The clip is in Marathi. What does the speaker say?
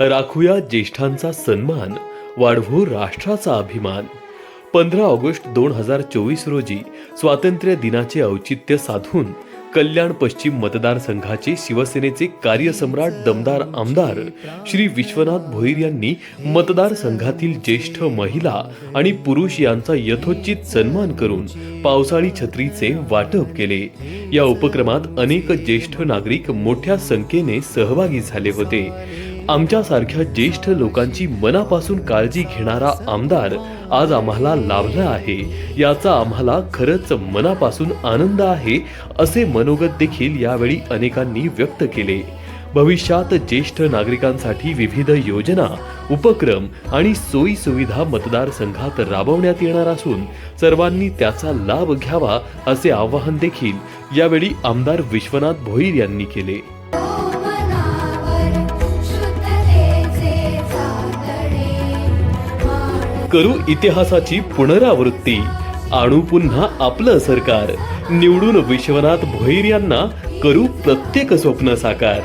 राखूया ज्येष्ठांचा सन्मान वाढवू राष्ट्राचा अभिमान. पंधरा ऑगस्ट दोन हजार चोवीस रोजी स्वातंत्र्य दिनाचे औचित्य साधून कल्याण पश्चिम मतदारसंघाचे शिवसेनेचे कार्यसम्राट दमदार आमदार श्री विश्वनाथ भोईर यांनी मतदारसंघातील ज्येष्ठ महिला आणि पुरुष यांचा यथोचित सन्मान करून पावसाळी छत्रीचे वाटप केले. या उपक्रमात अनेक ज्येष्ठ नागरिक मोठ्या संख्येने सहभागी झाले होते. आमच्यासारख्या ज्येष्ठ लोकांची मनापासून काळजी घेणारा आमदार आज आम्हाला लाभला आहे. याचा आम्हाला खरंच मनापासून आनंद आहे असे मनोगत देखील यावेळी अनेकांनी व्यक्त केले. भविष्यात ज्येष्ठ नागरिकांसाठी विविध योजना उपक्रम आणि सोयी सुविधा मतदारसंघात राबवण्यात येणार असून सर्वांनी त्याचा लाभ घ्यावा असे आवाहन देखील यावेळी आमदार विश्वनाथ भोईर यांनी केले. करू इतिहासाची पुनरावृत्ती. आणू पुन्हा आपलं सरकार. निवडून विश्वनाथ भोईर यांना करू प्रत्येक स्वप्न साकार.